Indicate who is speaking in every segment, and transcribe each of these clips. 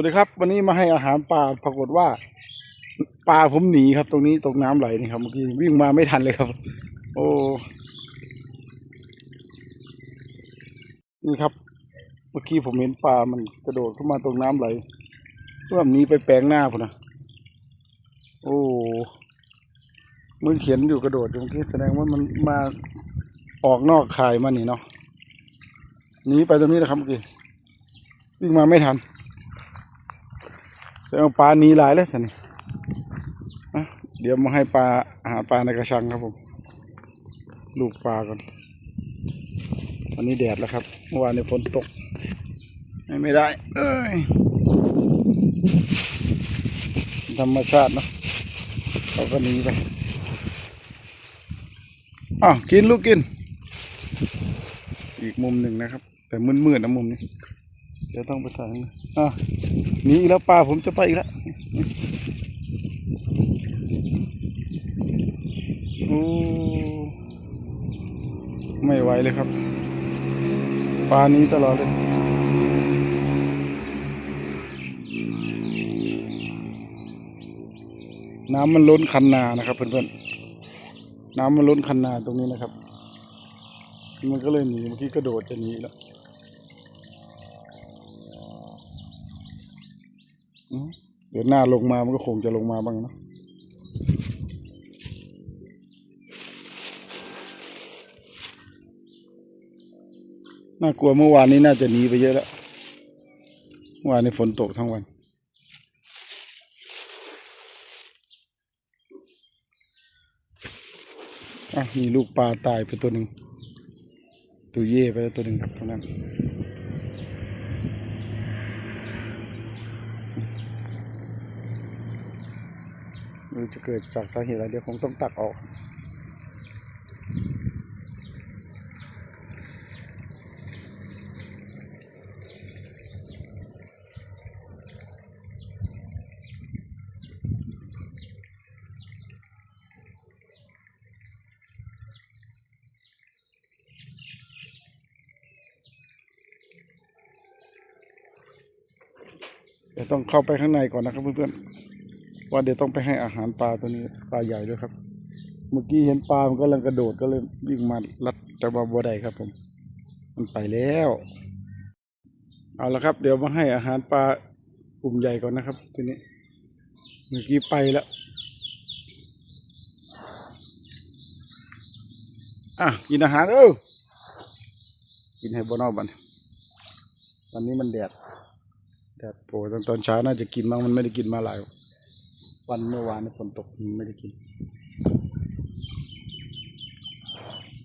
Speaker 1: วัสดีครับ วันนี้มาให้อาหารปลาปรากฏว่าปลาผมหนีครับ ตรงนี้ตกน้ำไหลนี่ครับเมื่อกี้วิ่งมาไม่ทันเลยครับ โอ้นี่ครับ เมื่อกี้ผมเห็นปลามันกระโดดเข้ามาตรงน้ำไหลเพื่อหนีไปแปลงหน้าพุ่นะโอ้มือเขียนอยู่กระโดดเมื่อกี้แสดงว่ามันมาออกนอกข่ายมานี่เนาะหนีไปตรงนี้นะครับเมื่อกี้วิ่งมาไม่ทัน แสดงปลาหนีหลายแล้วสินะเดี๋ยวมาให้ปลาอาหารปลาในกระชังครับผม ลูกปลาก่อนวันนี้แดดแล้วครับเมื่อวานในฝนตก ไม่ได้ เอ้ยธรรมชาติเนาะเราก็หนีไปอ้าวกินลูกกิน อีกมุมหนึ่งนะครับ แต่มืดๆนะมุมนี้ เดี๋ยวต้องไปทางนี้อะหนีอีกแล้วปลาผมจะไปอีกแล้วโอ้ไม่ไหวเลยครับปลานี้ตลอดเลยน้ำมันล้นคันนานะครับเพื่อนๆน้ำมันล้นคันนาตรงนี้นะครับ มันก็เลยหนีเมื่อกี้กระโดดจะหนีแล้ว อืม เดี๋ยวหน้าลงมามันก็คงจะลงมาบ้างนะน่ากลัวเมื่อวานนี้น่าจะหนีไปเยอะแล้วเมื่อวานนี้ฝนตกทั้งวัน อะมีลูกปลาตายไปตัวหนึ่งตัวเย่ไปแล้วตัวหนึ่งครับตรงนั้น ไม่รู้จะเกิดจากสาเหตุอะไรเดี๋ยวคงต้องตักออก เดี๋ยวต้องเข้าไปข้างในก่อนนะครับเพื่อนๆ ว่าเดี๋ยวต้องไปให้อาหารปลาตัวนี้ปลาใหญ่ด้วยครับ เมื่อกี้เห็นปลามันกำลังกระโดดก็เลยวิ่งมาลัดแต่ว่าบัวใดครับ ผม มันไปแล้ว เอาละครับ เดี๋ยวมาให้อาหารปลากลุ่มใหญ่ก่อนนะครับทีนี้ เมื่อกี้ไปแล้วอะกินอาหารเออกินให้บนอบันวันนี้มันแดดแดดโผล่ตอนตอนเช้าน่าจะกินบ้างมันไม่ได้กินมาหลายวัน วันเมื่อวานนี่ฝนตกไม่ได้กิน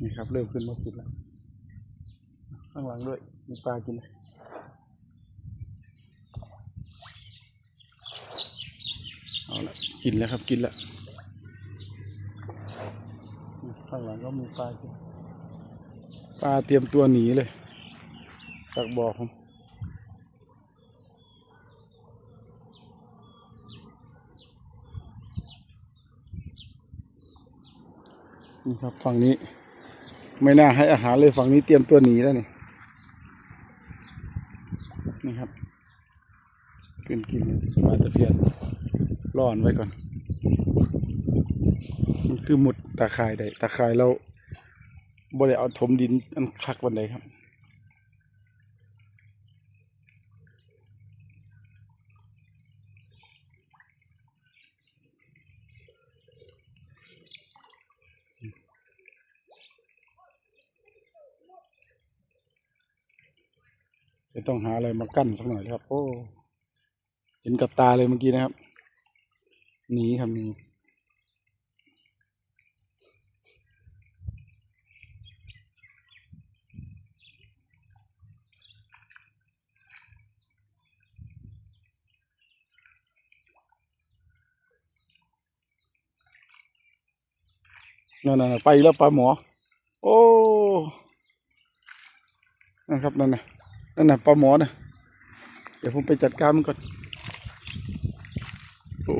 Speaker 1: นี่ครับ เริ่มขึ้นมากินแล้ว ข้างหลังด้วย มีปลากินเลยเอาละกินแล้วครับกินแล้วข้างหลังก็มีปลากินปลาเตรียมตัวหนีเลยจากบ่อผม นี่ครับฝั่งนี้ ไม่น่าให้อาหารเลยฝั่งนี้เตรียมตัวหนีแล้วนี่นี่ครับขึ้นกินมาตะเพียนร่อนไว้ก่อน มันคือหมุดตาข่ายได้ตาข่ายเราบ่ได้เอาถมดินอันคักวันใดครับ จะต้องหาอะไรมากั้นสักหน่อยครับ โอ้เห็นกับตาเลยเมื่อกี้นะครับหนีครับนีนั่นน่ะไปแล้วปลาหมอ โอ้นั่นครับนั่นน่ะ นั่นน่ะปลาหมอนะเดี๋ยวผมไปจัดการมันก่อน โอ้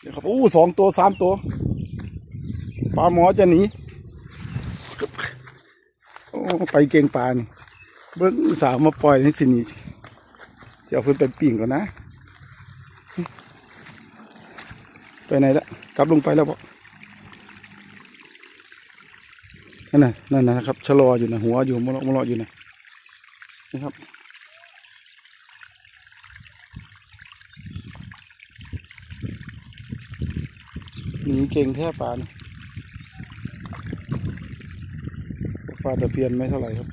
Speaker 1: เดี๋ยวครับโอ้สองตัวสามตัว ปลาหมอจะหนีโอ้ไปเก่งปลานี่เบิ้งอุตสาห์มาปล่อยให้สินีสิจะเอาเพิ่นไปปิ่งก่อนนะ ไปไหนละกลับลงไปแล้วบอกนั่นน่ะนั่นน่ะครับชะลออยู่นะหัวอยู่มลาะมลาะอยู่นะ นะครับหนีเก่งแค่ปลานะปลาตะเพียนไม่เท่าไหร่ครับ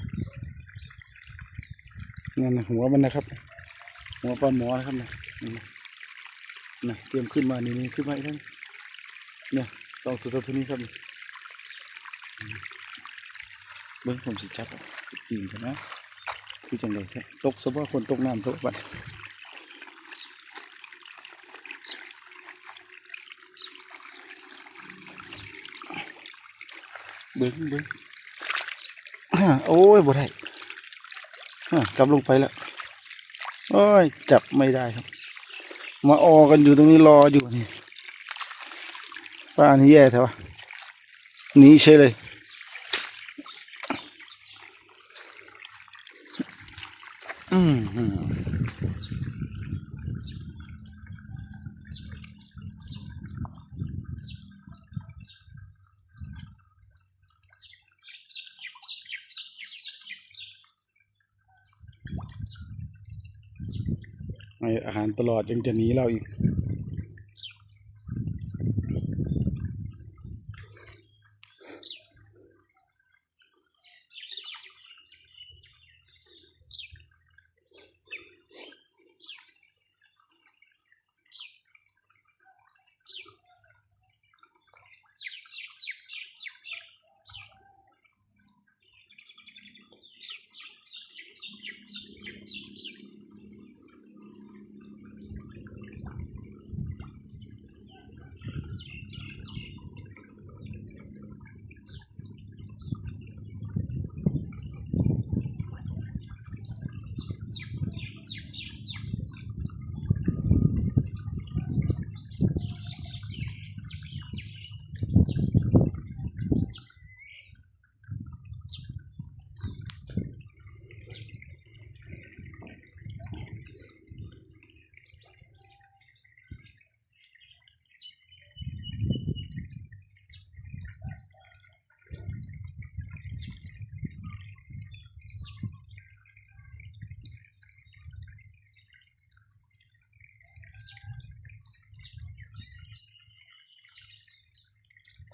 Speaker 1: นั่นนะหัวมันนะครับ หัวปลาหมอนะครับนะนี่นะนะเตรียมขึ้นมานี่นี่ขึ้นมาอีกแล้วเนี่ยต้องสุดตัวนี้ครับนี่อืมเบิ้งผมสิจับเอาปีนกันนะ คือจังเลยแค่ตกสะว่าคนตกน้ำตกบัดเบิ้งเบิ้งอ่าโอ้ยบ่ได้อ่ากลับลงไปแล้วโอ้ย จับไม่ได้ครับ มาออกันอยู่ตรงนี้รออยู่นี่ป้านี่แย่ใช่ปะหนีใช่เลย อืมอืม ให้อาหารตลอดยังจะหนีเราอีก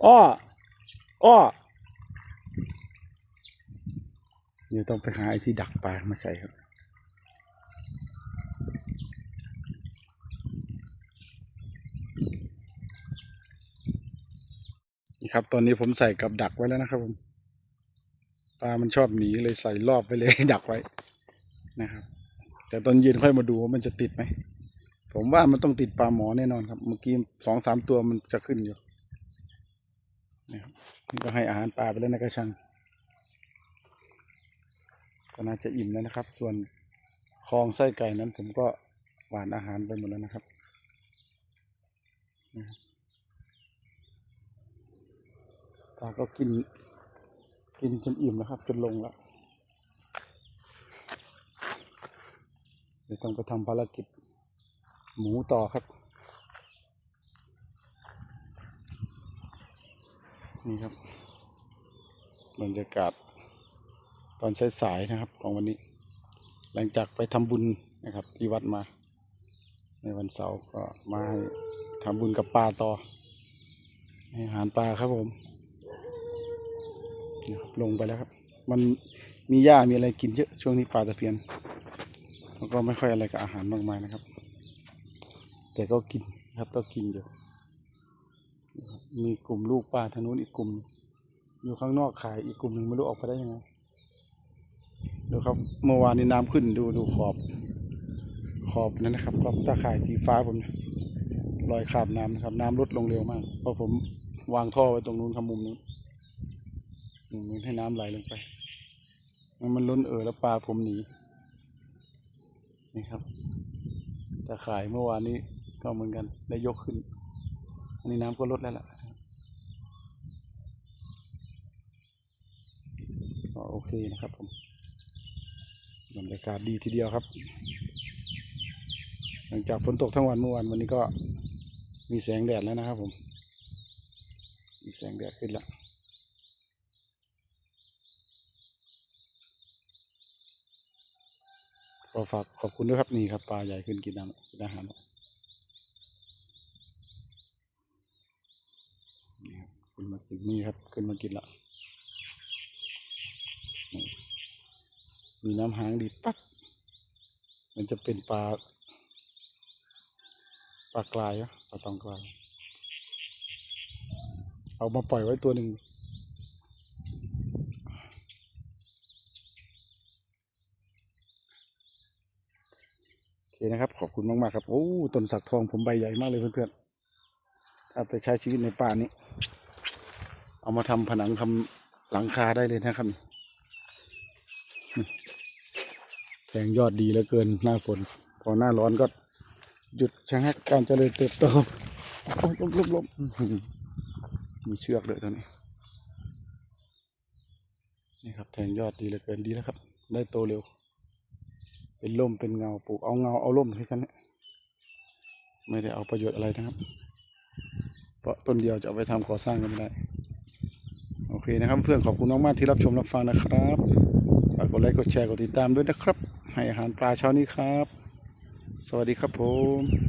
Speaker 1: อ้อ อ้อเดี๋ยวต้องไปหาไอ้ที่ดักปลามาใส่ครับ นี่ครับ ตอนนี้ผมใส่กับดักไว้แล้วนะครับผม ปลามันชอบหนีเลยใส่รอบไปเลยดักไว้นะครับ แต่ตอนเย็นค่อยมาดูว่ามันจะติดไหม ผมว่ามันต้องติดปลาหมอแน่นอนครับ เมื่อกี้สองสามตัวมันจะขึ้นอยู่ นะครับนี่ก็ให้อาหารปลาไปแล้วนะกระชัง ก็น่าจะอิ่มแล้วนะครับ ส่วนคลองไส้ไก่นั้น ผมก็หวานอาหารไปหมดแล้วนะครับปลาก็กิน กินจนอิ่มแล้วครับ จนลงแล้วเดี๋ยวต้องไปทำภารกิจ หมูต่อครับ นี่ครับ บรรยากาศตอนสายๆนะครับ ของวันนี้ หลังจากไปทำบุญนะครับ ที่วัดมา ในวันเสาร์ก็มาให้ทำบุญกับปลาต่อให้อาหารปลาครับผมนี่ครับลงไปแล้วครับ มันมีหญ้ามีอะไรกินเยอะช่วงนี้ปลาตะเพียนแล้วก็ไม่ค่อยอะไรกับอาหารมากมายนะครับ แต่ก็กินครับก็กินอยู่ มีกลุ่มลูกปลาทางนู้นอีกกลุ่ม อยู่ข้างนอกขายอีกกลุ่มหนึ่งไม่รู้ออกไปได้ยังไงดูครับเมื่อวานนี้น้ำขึ้นดูดูขอบ ขอบนั่นนะครับขอบตาข่ายสีฟ้าผมเนี่ยรอยขาบน้ำนะครับ น้ำลดลงเร็วมาก เพราะผมวางท่อไว้ตรงนู้นครับมุมนู้นมุมนู้นให้น้ำไหลลงไปงั้นมันล้นเอ่อแล้วปลาผมหนีนี่ครับตาข่ายเมื่อวานนี้ก็เหมือนกันได้ยกขึ้น อันนี้น้ำก็ลดแล้วล่ะก็ โอเคนะครับผมบรรยากาศดีทีเดียวครับ หลังจากฝนตกทั้งวันเมื่อวานวันนี้ก็มีแสงแดดแล้วนะครับผม มีแสงแดดขึ้นแล้วก็ฝากขอบคุณด้วยครับนี่ครับปลาใหญ่ขึ้นกินน้ำกินอาหารนี่ครับขึ้นมากินนี่ครับขึ้นมากินละ มีน้ำหางดีปั๊บมันจะเป็นปลาปลากลายอะปลาตองกลาย เอามาปล่อยไว้ตัวหนึ่งโอเคนะครับ ขอบคุณมาก ๆ ครับ โอ้ต้นสักทองผมใบใหญ่มากเลยเพื่อนๆ ถ้าไปใช้ชีวิตในป่านี้ เอามาทำผนังทำหลังคาได้เลยนะครับนี่ แทงยอดดีเหลือเกินหน้าฝน พอหน้าร้อนก็หยุดชะงักการเจริญเติบโตล้มล้มล้มมีเชือกเลยตอนนี้ นี่ครับแทงยอดดีเหลือเกินดีแล้วครับ ได้โตเร็ว เป็นร่มเป็นเงาปลูกเอาเงาเอาร่มให้ฉันเนี่ยไม่ได้เอาประโยชน์อะไรนะครับ เพราะต้นเดียวจะเอาไปทำก่อสร้างก็ไม่ได้ โอเคนะครับเพื่อนขอบคุณมากๆที่รับชมรับฟังนะครับฝากกดไลค์กดแชร์กดติดตามด้วยนะครับ ให้อาหารปลาเช้านี้ครับ สวัสดีครับผม